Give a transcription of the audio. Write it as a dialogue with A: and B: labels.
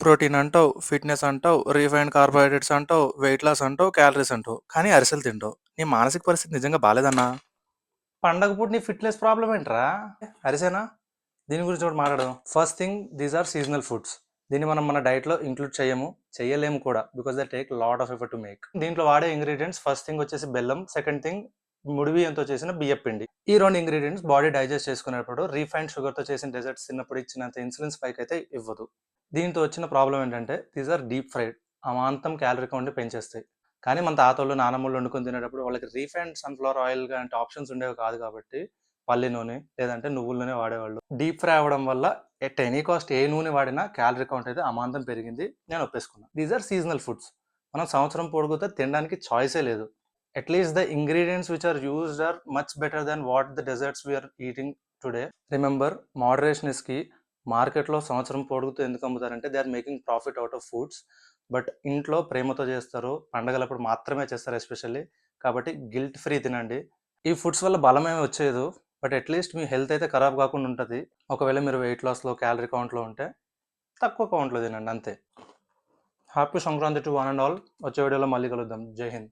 A: Protein అంటావు, fitness అంటావు, refined carbohydrates అంటావు, వెయిట్ లాస్ అంటావు, క్యాలరీస్ అంటావు. కానీ అరిసెలు తింటావు. నీ మానసిక పరిస్థితి నిజంగా బాగాలేదన్నా పండగ పూట నీ ఫిట్‌నెస్ ప్రాబ్లమ్ ఏంట్రా? అరిసెనా? దీని గురించి కూడా మాట్లాడదాం. First thing these are seasonal foods. దీన్ని మనం మన డైట్‌లో ఇంక్లూడ్ చేయము. చేయలేము కూడా. Because the take lot of effort to make. దీంట్లో వాడే ఇంగ్రీడియంట్స్ ఫస్ట్ థింగ్ వచ్చేసి బెల్లం. సెకండ్ థింగ్ ముడివి ఎంతో చేసిన బియ్యం పిండి. ఈ రెండు ఇంగ్రీడియంట్స్ బాడీ డైజెస్ట్ చేసుకునేటప్పుడు రీఫైండ్ షుగర్‌తో చేసిన డెజర్ట్స్ తిన్నప్పుడు ఇచ్చినంత ఇన్సులిన్ స్పైక్ అయితే ఇవ్వదు. దీంతో వచ్చిన ప్రాబ్లమ్ ఏంటంటే దీస్ ఆర్ డీప్ ఫ్రైడ్. అమాంతం క్యాలరీ కౌంట్ పెంచేస్తాయి. కానీ మన తాతోళ్ళు, నానమ్మలు వండుకొని తినేటప్పుడు వాళ్ళకి రీఫైండ్ సన్‌ఫ్లవర్ ఆయిల్ లాంటి ఆప్షన్స్ ఉండేవి కాదు కాబట్టి పల్లి నూనె లేదంటే నువ్వుల నూనె వాడేవాళ్ళు. డీప్ ఫ్రై అవ్వడం వల్ల ఎట్ ఎనీ కాస్ట్ ఏ నూనె వాడినా క్యాలరీ కౌంట్ అయితే అమాంతం పెరిగింది. నేను ఒప్పేసుకున్నా. These are seasonal foods. మనం సంవత్సరం పొడుగుతా తినడానికి చాయిసే లేదు. At least the ingredients which are used are much better than what the desserts we are eating today. Remember moderation is key. మార్కెట్‌లో సంవత్సరం పొడుగుతూ ఎందుకు అమ్ముతారంటే they are making profit out of foods. But ఇంట్లో ప్రేమతో చేస్తారు. పండగలప్పుడు మాత్రమే చేస్తారు ఎస్పెషల్లీ. కాబట్టి గిల్ట్ ఫ్రీ తినండి. ఈ ఫుడ్స్ వల్ల బలమేమి వచ్చేదు. బట్ అట్‌లీస్ట్ మీ హెల్త్ అయితే ఖరాబ్ కాకుండా ఉంటుంది ఒకవేళ మీరు వెయిట్ లాస్‌లో, క్యాలరీ కౌంట్‌లో ఉంటే తక్కువ కౌంట్‌లో తినండి అంతే. Happy Sankranti to one and all. వచ్చే వీడియోలో మళ్ళీ కలుద్దాం. జై హింద్.